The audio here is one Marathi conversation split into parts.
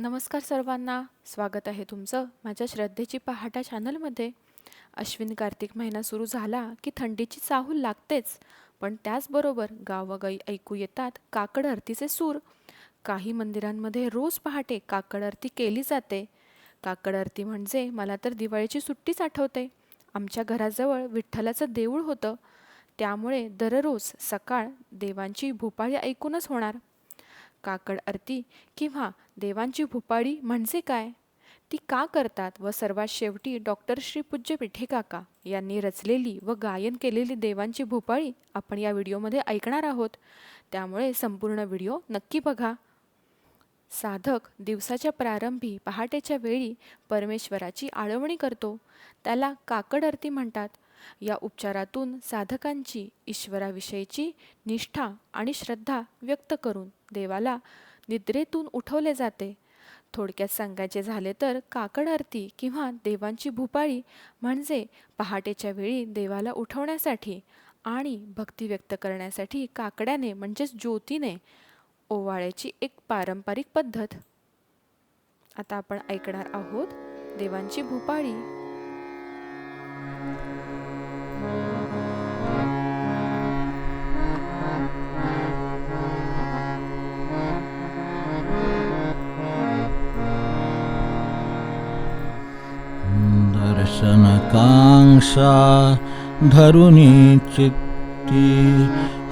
नमस्कार सर्वांना. स्वागत आहे तुमचं माझ्या श्रद्धेची पहाटा चॅनलमध्ये. अश्विन कार्तिक महिना सुरू झाला की थंडीची चाहूल लागतेच. पण त्याचबरोबर गावागाई ऐकू येतात काकड आरतीचे सूर. काही मंदिरांमध्ये रोज पहाटे काकड आरती केली जाते. काकड आरती म्हणजे मला तर दिवाळीची सुट्टीच आठवते. आमच्या घराजवळ विठ्ठलाचं देऊळ होतं. त्यामुळे दररोज सकाळ देवांची भोपाळी ऐकूनच होणार. काकड आरती किंवा देवांची भुपाळी म्हणजे काय? ती का करतात व सर्वात शेवटी डॉक्टर श्री पूज्य पिठे काका यांनी रचलेली व गायन केलेली देवांची भुपाळी आपण या व्हिडिओमध्ये ऐकणार आहोत. त्यामुळे संपूर्ण व्हिडिओ नक्की बघा. साधक दिवसाच्या प्रारंभी पहाटेच्या वेळी परमेश्वराची आळवणी करतो. त्याला काकड आरती म्हणतात. या उपचारातून साधकांची ईश्वराविषयीची निष्ठा आणि श्रद्धा व्यक्त करून देवाला निद्रेतून उठवले जाते. थोडक्यात सांगायचे झाले तर काकड आरती किंवा देवांची भूपाळी म्हणजे पहाटेच्या वेळी देवाला उठवण्यासाठी आणि भक्ती व्यक्त करण्यासाठी काकड्याने म्हणजेच ज्योतीने ओवाळ्याची एक पारंपरिक पद्धत. आता आपण ऐकणार आहोत देवांची भूपाळी. दर्शनकांक्षा धरुनी चित्ती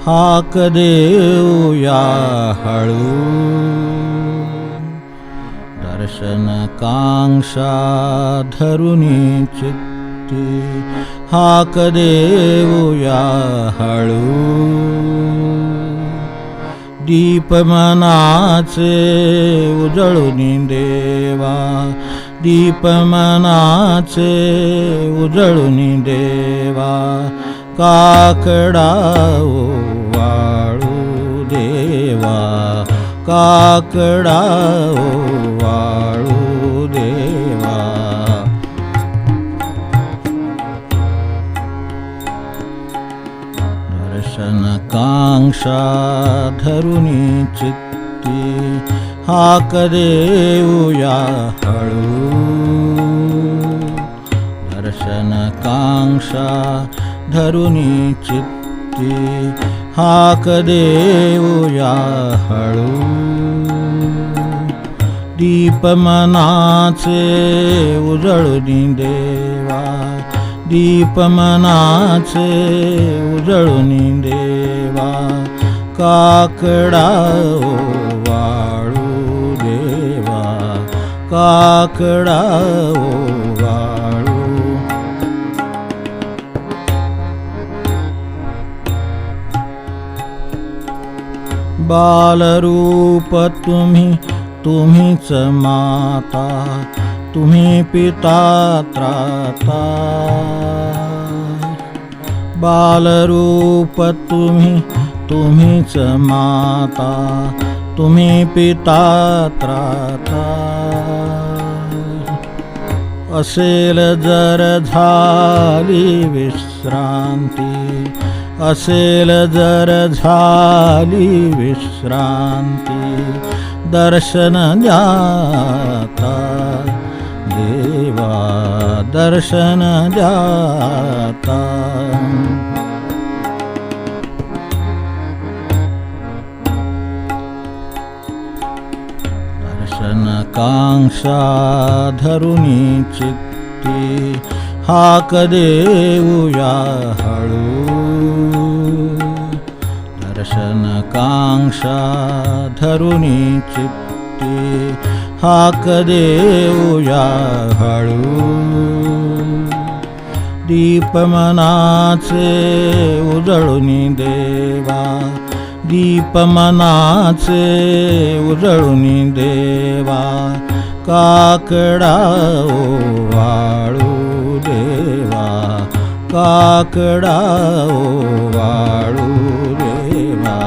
हाक देऊया हळू। दर्शनकांक्षा धरुनी चित्ती हाक देऊया हळू। दीपमनाचे उजळूनी देवा दीपमनाचे उजळून देवा काकडा वाळू देवा काकडा वाळू देवा. दर्शनकांक्षा धरुनी चित्ती हाक देऊया हळू दर्शनकांक्षा धरुनी चित्ती हाक देऊया हळू दीपमनाचे उजळुनी देवा दीपमनाचे उजळुनी देवा काकडा काकडा बालरूप तुम्ही तुम्हीच माता तुम्ही पिता त्राता. बालरूप तुम्ही तुम्हीच माता तुम्ही पिता त्राता. ेल विश्रान्ति विश्रतिल विश्रान्ति दर्शनजाता देवा दर्शनजाता काङ्क्षाधरुणी धरी चित्ति हाके दर्शनकाङ्क्षाधरुणी दर्शनकाङ्क्षा धरुणि चित्ति हाके उू दीपमना देवा दीपमनाचे उजळून देवा काकडा वाळू देवा काकडा वाळू देवा.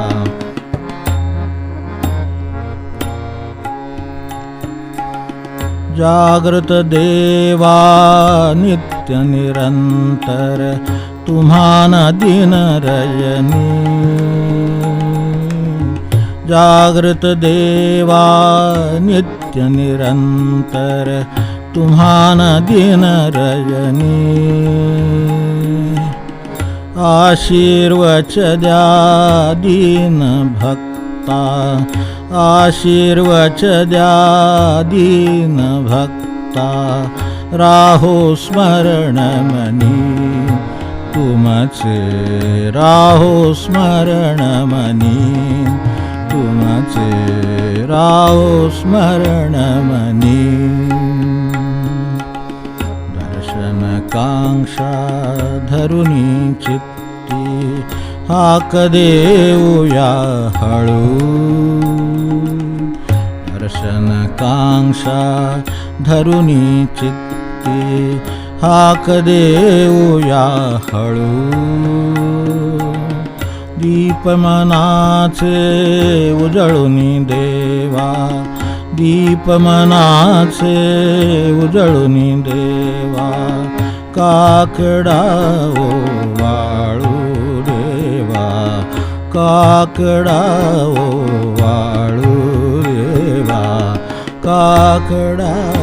जागृत देवा नित्य निरंतर तुम्हा दिन रजनी. जागृत देवा नित्य निरंतर तुम्हान दिन रजनी आशीर्वच द्या दीन भक्ता आशीर्वच द्या दीन भक्ता. राहो स्मरण मनी तुमचे राहो स्मरण गुणाचे राव स्मरण मनी. दर्शनकांक्षा धरुनी चित्ती हाक देऊया हळू. दर्शन कांक्षा धरुनी चित्ती हाक देऊया हळू. दीप मनाचे उजळुनी देवा. दीप मनाचे उजळुनी देवा. काकडा ओ वाळू देवा. काकडा ओ वाळू देवा. काकडा